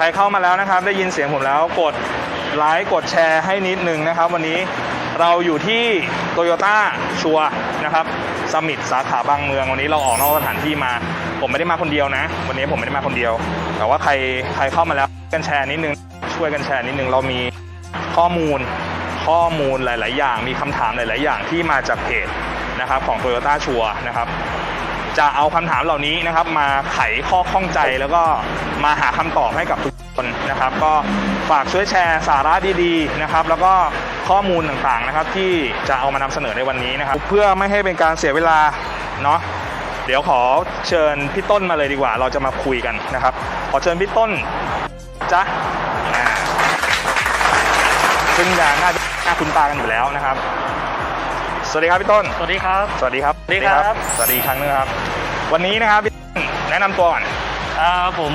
ครเข้ามาแล้วนะครับ ได้ยินเสียงผมแล้วกดไลค์กดแชร์ให้นิดนึงนะครับ วันนี้เราอยู่ที่โตโยต้าชัวนะครับสมิธสาขาบางเมือง วันนี้เราออกนอกสถานที่มา ผมไม่ได้มาคนเดียวนะ วันนี้ผมไม่ได้มาคนเดียว แต่ว่าใครใครเข้ามาแล้วกันแชร์นิดนึง ช่วยกันแชร์นิดนึง เรามีข้อมูลข้อมูลหลาย ๆ อย่าง มีคำถามหลาย ๆ อย่างที่มาจากเพจนะครับของ Toyota ชัวนะครับ จะเอาคำถามเหล่านี้นะครับ มาไขข้อข้องใจแล้วก็มาหาคำตอบให้กับทุกคนนะครับ ก็ฝากช่วยแชร์สาระดีๆนะครับ แล้วก็ข้อมูลต่างๆนะครับ ที่จะเอามานำเสนอในวันนี้นะครับ เพื่อไม่ให้เป็นการเสียเวลาเนาะเดี๋ยวขอเชิญพี่ต้นมาเลยดีกว่า เราจะมาคุยกันนะครับ ขอเชิญพี่ต้นจ้ะอ่าซึ่งจะน่าจะน่าคุ้นตากันอยู่แล้วนะครับ สวัสดีครับพี่ต้น สวัสดีครับ สวัสดีครับ สวัสดีครับ สวัสดีอีกครั้งหนึงครับ วันนี้นะครับพี่ต้นแนะนำตัวก่อนอ่าผม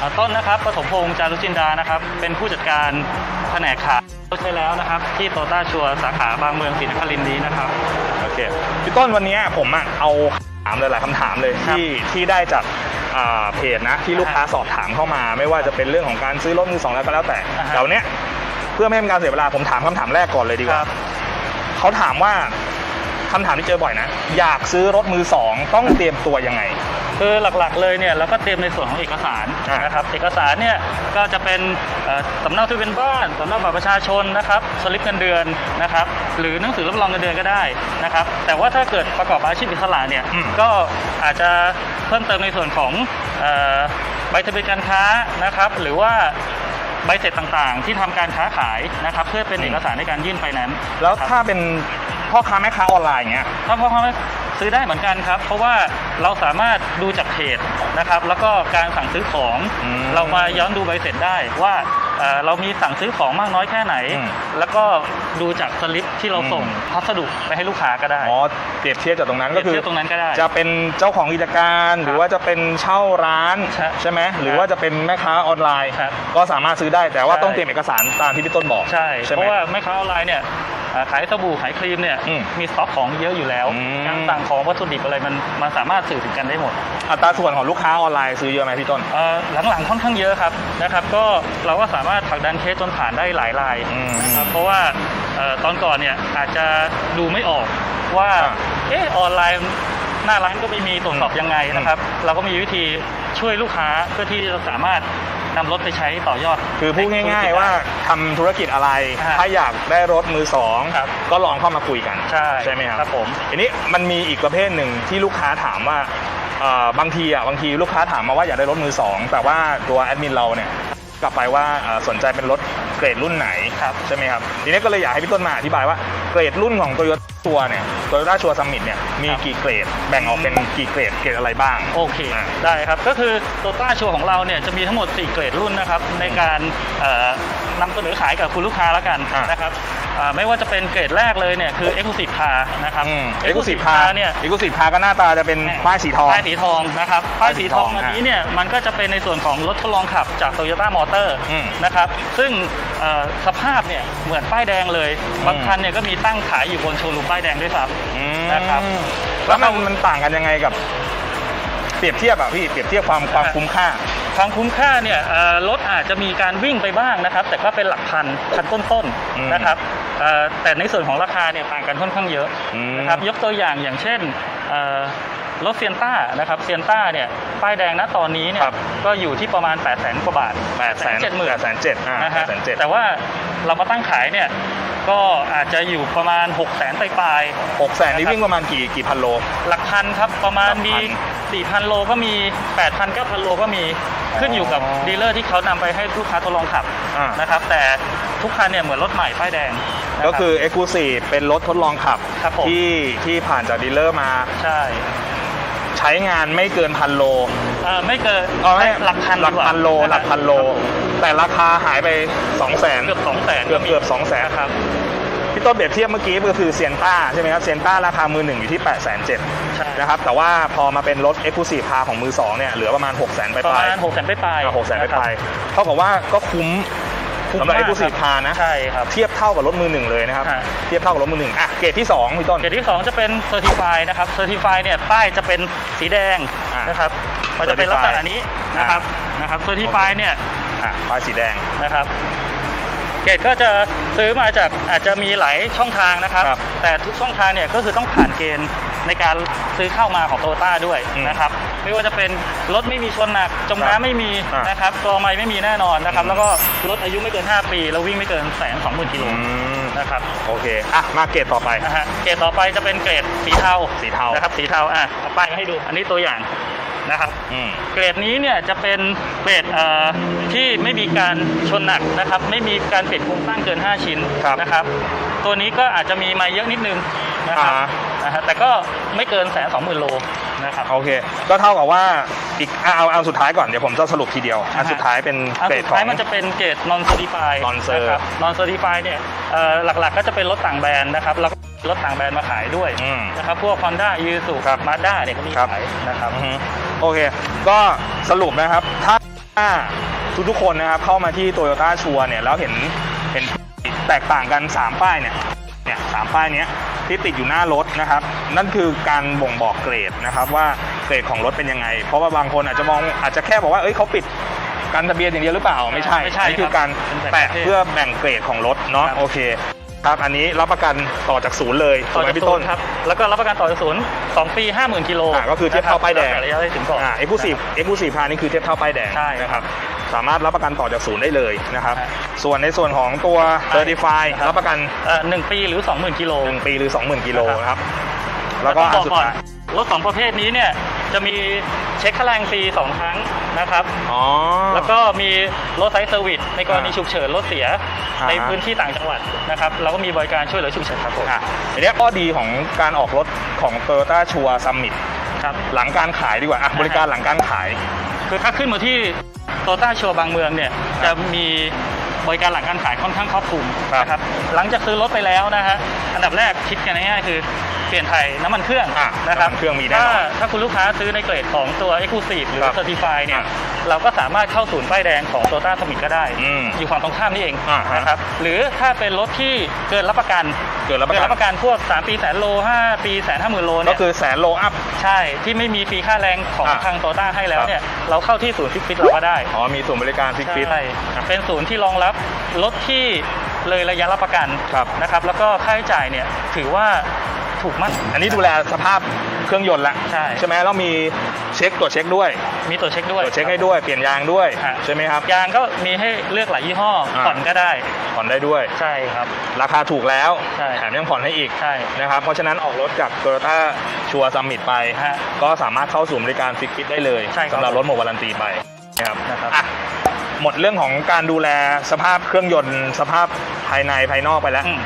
อ่าต้นนะครับปฐมพงษ์จารุจินดานะครับ เป็นผู้จัดการแผนกขายรถใช้แล้วนะครับ ที่โตต้าชัวสาขาบางเมืองศรีนครินทร์นี้นะครับ โอเคพี่ต้นวันนี้ผมอะเอาคำถามหลายๆคำถามเลยครับที่ที่ได้จากอ่าเพจนะที่ลูกค้าสอบถามเข้ามา ไม่ว่าจะเป็นเรื่องของการซื้อรถมือสองแล้วก็แล้วแต่อ่าฮะแต่วันเนี้ยเพื่อไม่ให้เป็นการเสียเวลาผมถามคำถามแรกก่อนเลยดีกคว่ารับเขาถามว่า คำถามที่เจอบ่อยนะ อยากซื้อรถมือสองต้องเตรียมตัวยังไง คือหลักๆเลยเนี่ยเราก็เตรียมในส่วนของเอกสารอ่าน นะครับเอกสารเนี่ยก็จะเป็นเอ่อสำเนาทะเบียนบ้านสำเนาบัตรประชาชนนะครับสลิปเงินเดือนนะครับหรือหนังสือรับรองเงินเดือนก็ได้นะครับแต่ว่าถ้าเกิดประกอบอาชีพอิสระเนี่ยอืม ก็อาจจะเพิ่มเติมในส่วนของเอ่อใบทะเบียนการค้านะครับหรือว่าใบเสร็จต่างๆ ที่ทำการค้าขายนะครับเพื่อเป็นเอกสารในการยื่นไฟแนนซ์แล้วครับถ้าเป็น พ่อค้าแม่ค้าออนไลน์อย่างเงี้ย ถ้าพ่อค้าซื้อได้เหมือนกันครับ เพราะว่าเราสามารถดูจากเพจนะครับ แล้วก็การสั่งซื้อของ อืมเรามาย้อนดูใบเสร็จได้ว่าเอ่อเรามีสั่งซื้อของมากน้อยแค่ไหน อืมแล้วก็ดูจากสลิปที่เราอืมส่งพัสดุไปให้ลูกค้าก็ได้อ๋อเปรียบเทียบจากตรงนั้นก็คือเปรียบเทียบตรงนั้นก็ได้ จะเป็นเจ้าของกิจการหรือว่าจะเป็นเช่าร้านใช่ใช่ไหมหรือว่าจะเป็นแม่ค้าออนไลน์ ครับก็สามารถซื้อได้แต่ว่าใช่ ต้องเตรียมเอกสารตามที่พี่ต้นบอกใช่ใช่ไหเพมราะว่าแม่ค้าออนไลน์เนี่ยเอ่อ ขายสบู่ขายครีมเนี่ยอืมมีสต็อกของเยอะอยู่แล้ว อืม การสั่งของวัตถุดิบอะไรมันมันสามารถสื่อถึงกันได้หมดอัตราส่วนของลูกค้าออนไลน์ซื้อเยอะไหมพี่ต้น เอ่อหลังๆค่อนข้างเยอะครับนะครับ ก็เราก็สามารถผลักดันเคสจนผ่านได้หลายรายอืมนะครับเพราะว่าเอ่อตอนก่อนเนี่ยอาจจะดูไม่ออกว่าอ่าเออออนไลน์หน้าร้านก็ไม่มีตรวจสอบยังไงนะครับ เราก็มีวิธีช่วยลูกค้าเพื่อที่จะสามารถ นำรถไปใช้ต่อยอด คือพูดง่าย ๆ ว่าทำธุรกิจอะไรฮะถ้าอยากได้รถมือสองครับ ก็ลองเข้ามาคุยกันใช่ไหมครับ ครับผม ทีนี้มันมีอีกประเภทหนึ่งที่ลูกค้าถามว่าเอ่อบางทีอะบางทีลูกค้าถามมาว่าอยากได้รถมือสองแต่ว่าตัวแอดมินเราเนี่ยกลับไปว่าเอ่อสนใจเป็นรถเกรดรุ่นไหนครับ ใช่ไหมครับทีนี้ก็เลยอยากให้พี่ต้นมาอธิบายว่า เกรดรุ่นของโตโยต้าชัวเนี่ยโตโยต้าชัวซัมมิตเนี่ยมีครับกี่เกรดแบ่งออกเป็นกี่เกรดเกรดอะไรบ้าง โอเคอ่า ได้ครับก็คือโตต้าชัวของเราเนี่ยจะมีทั้งหมด 4 เกรดรุ่นนะครับในการเอ่อนำเสนอขายกับคุณลูกค้าแล้วกันอ่านนะครับอ่า ไม่ว่าจะเป็นเกรดแรกเลยเนี่ยคือ Exclusive Car นะครับเอ็กซ์คลูซีฟพาเนี่ยเอ็กซ์คลูซีฟพาก็หน้าตาจะเป็นป้ายสีทองป้ายสีทองนะครับป้ายสีทองป้ายสีทองอันนี้เนี่ยมันก็จะเป็นในส่วนของรถทดลองขับจาก Toyota Motor อืมนะครับซึ่งเอ่อสภาพเนี่ยเหมือนป้ายแดงเลยบางคันเนี่ยก็มีตั้งขายอยู่บนโชว์รูมป้ายแดงด้วยซ้อืมำนะครับแล้วมันมันต่างกันยังไงกับ เปรียบเทียบอะพี่เปรียบเทียบความความคุ้มค่า ความคุ้มค่าเนี่ยเอ่อรถอาจจะมีการวิ่งไปบ้างนะครับ แต่ก็เป็นหลักพันพันต้นอืมๆนะครับเอ่อแต่ในส่วนของราคาเนี่ยต่างกันค่อนข้างเยอะอืม นะครับยกตัวอย่างอย่างเช่นเอ่อรถเซียนต้านะครับเซียนต้าเนี่ยป้ายแดงณตอนนี้เนี่คยรับก็อยู่ที่ประมาณ 8 0 0 0 0 0กว่าบาทแปดแสนเจ็ดหมื่นแปดแสนเจ็ดอ่านะแปฮะดแสนเจ็ดแต่ว่าเรามาตั้งขายเนี่ย ก็อาจจะอยู่ประมาณ 6 0 0 0 0 0ปลายๆหกแสนนี่วิ่งประมาณกี่กี่พันโลหลักพันครับประมาณหลักพันมี 4,000 โลก็มี 8,000 9,000 โลก็มีขึ้นอยู่กับอ๋อดีลเลอร์ที่เขานำไปให้ลูกค้าทดลองขับอ่าน นะครับ แต่ทุกคันเนี่ยเหมือนรถใหม่ป้ายแดงนะรับ ก็คือ e x c l u s i v e เป็นรถทดลองขับครับผม ที่ที่ผ่านจากดีลเลอร์มาใช่ใช้งานไม่เกินพันโลเอ่อไม่เกินเอาไม่หลักพันหลักดีว่าพันโละครับหลักพันโล แต่ราคาหายไป2องแสนเกือบ2 0 0 0 0 0เกือบเกือบสองแสนครับ พี่ต้นเปรียบเทียบเมื่อกี้ก็คือเซียนต้าใช่ไหมครับเซียนต้าราคามือหนึ่งอยู่ที่8ปดแสนเจ็ดใช่นะครับแต่ว่าพอมาเป็นรถ e x c l u s i v e พาของมือสองเนี่ยเหลือประมาณ6กแสนไปประปลายมาณ6 0 0 0 0 0ปลายๆหกแสนไปะครับปลายเท่ากับว่าก็คุ้มคุ้มสำหรับมาก e x c l u s i v e ครับพานะ ใช่ครับ เทียบเท่ากับรถมือหนึ่งเลยนะครับ ฮะ เทียบเท่ากับรถมือหนึ่งอะเกรดที่2พี่ต้น เกรดที่ 2 จะเป็นเซอร์ติฟายนะครับเซอร์ติฟายเนี่ยป้ายจะเป็นสีแดงอ่านนะครับมันจะเป็นลักษณะนี้นะครับอ่นะครับเซอร์ติฟายเนี่ยอะป้ายสีแดง นะครับเกรดก็จะซื้อมาจากอาจจะมีหลายช่องทางนะครับ ครับแต่ทุกช่องทางเนี่ยก็คือต้องผ่านเกณฑ์ในการซื้อเข้ามาของโตโยต้าด้วยอืมนะครับไม่ว่าจะเป็นรถไม่มีชนหนักจมครับน้ำไม่มีอ่านนะครับตัวไม่ไม่มีแน่นอนนะครับอืมแล้วก็รถอายุไม่เกิน 5 ปี แล้ววิ่งไม่เกินแสนสองหมื่นกิโลอืม นะครับโอเค อะ มาเกรดต่อไปนะฮะเกรดต่อไปจะเป็นเกรดสีเทาสีเทานะครับสีเทาอะเอาป้ายมาให้ดูอันนี้ตัวอย่าง นะครับอืมเกรดนี้เนี่ยจะเป็นเกรดเอ่อที่ไม่มีการชนหนักนะครับ ไม่มีการเปลี่ยนโครงสร้างเกิน 5 ชิ้นครับนะครับ ตัวนี้ก็อาจจะมีมาเยอะนิดนึงนะครับอ่านะฮะแต่ก็ไม่เกินแสนสองหมื่นโลนะครับโอเคก็เท่ากับว่าอีกอะเอาเอาสุดท้ายก่อนเดี๋ยวผมจะสรุปทีเดียวอันอ่าฮะสุดท้ายเป็นอันเกรดสุดขอท้ายงมันจะเป็นเกรด non certified Non-cer นะครับ non certified เนี่ยเอ่อหลักๆก็จะเป็นรถต่างแบรนด์นะครับแล้วก็ รถต่างแบรนด์มาขายด้วยอืมนะครับพวก Honda i s u ครับมาด้าเนี่ยก็มีครับขายนะครับ อือฮึโอเค ก็สรุปนะครับ ถ้าทุกๆคนนะครับเข้ามาที่โตโยต้าชัวเนี่ยแล้วเห็นเห็นแตกต่างกัน 3 ป้ายเนี่ยเนี่ยสามป้ายเนี้ยที่ติดอยู่หน้ารถนะครับ นั่นคือการบ่งบอกเกรดนะครับว่าเกรดของรถเป็นยังไง เพราะว่าบางคนอาจจะมองอาจจะแค่บอกว่าเอ้ยเขาปิดการทะเบียนอย่างเดียวหรือเปล่าไม่ใช่ไม่ใช่นี่คือการครับแปะเพื่อแบ่งเกรดของรถเนาะครับ โอเค ครับอันนี้รับประกันต่อจากศูนย์เลยถูต่กอไหมจากพี่ศูต้นนย์ครับแล้วก็รับประกันต่อจากศูนย์สองปีห้าหมื่นกิโลอ่าก็คือเทียบเท่าป้ายแดงนะครับระยะได้ถึงก่อน อ่าเอ็กซ์คลูซีฟเอ็กซ์คลูซีฟพานี่คือเทียบเท่าป้ายแดงใช่นะครับสามารถรับประกันต่อจากศูนย์ได้เลยนะครับใช่ ส่วนในส่วนของตัวใช่ Certify ครับรับประกัน เอ่อหนึ่งปีหรือสองหมื่นกิโล1ปีหรือ 20,000กิโลนะครับนะครับแล้วก็อันต้องสุดบอกก่อนท้าย รถสองประเภทนี้เนี่ยจะมีเช็คค่าแรงฟรีสองครั้ง นะครับ อ๋อ แล้วก็มีรถไซส์เซอร์วิสในกรณีอ่าฉุกเฉินรถเสียอ่าในพื้นที่ต่างจังหวัดนะครับเราก็มีบริการช่วยเหลือฉุกเฉินครับผมอะทีเนี้ยข้อดีของการออกรถของ Toyota ชัว Summit ครับ หลังการขายดีกว่าอะอ่าฮะบริการหลังการขาย คือถ้าขึ้นมาที่โตต้าโชว์บางเมืองเนี่ยจะมีบริการหลังการขายค่อนข้างครอบคลุมครับ นะครับหลังจากซื้อรถไปแล้วนะฮะอันดับแรกคิดกันง่ายๆคือ เปลี่ยนถ่ายน้ำมันเครื่องอะนะครับน้ำมันเครื่องมีแน่นถ้าอนถ้าคุณลูกค้าซื้อในเกรดของตัว Exclusive หรือ ครับ Certified เนี่ย อะเราก็สามารถเข้าศูนย์ป้ายแดงของโตต้าสมิธก็ได้ อืมอยู่ฝั่งตรงข้ามนี่เองอ่าฮะ นะครับหรือถ้าเป็นรถที่เกินรับประกันเกิดรับประเกินกันรับประกันพวก 3 ปีแสนโล 5 ปีแสนห้าหมื่นโลก็เนี่ยคือแสนโลอัพ ใช่ที่ไม่มีฟรีค่าแรงของอะทางโตต้าให้แล้วครับ เนี่ยเราเข้าที่ศูนย์ฟิกฟิตเราก็ได้ อ๋อมีส่วนบริการฟิกฟิต ใช่เป็นศูนย์ที่รองรับรถที่เลยระยะรับประกันครับนะครับ แล้วก็ค่าใช้จ่ายเนี่ยถือว่า ถูกมาก อันนี้ดูแลสภาพเครื่องยนต์ละใช่ ใช่ไหมแล้วมีเช็คตรวจเช็คด้วยมีตัวเช็คด้วย ตรวจเช็คให้ด้วยเปลี่ยนยางด้วยฮะ ใช่ไหมครับ ยางก็มีให้เลือกหลายยี่ห้ออ่า ผ่อนก็ได้ผ่อนได้ด้วย ใช่ครับ ราคาถูกแล้วใช่ แถมยังผ่อนให้อีกใช่ นะครับเพราะฉะนั้นออกรถจาก Toyota ชัวร์ซัมมิตไป ฮะก็สามารถเข้าสู่บริการฟิกฟิตได้เลยใช่ครับ สำหรับรถหมดวารันตีไปนะครับ นะครับ อะหมดเรื่องของการดูแลสภาพเครื่องยนต์ สภาพภายในภายนอกไปแล้ว อืม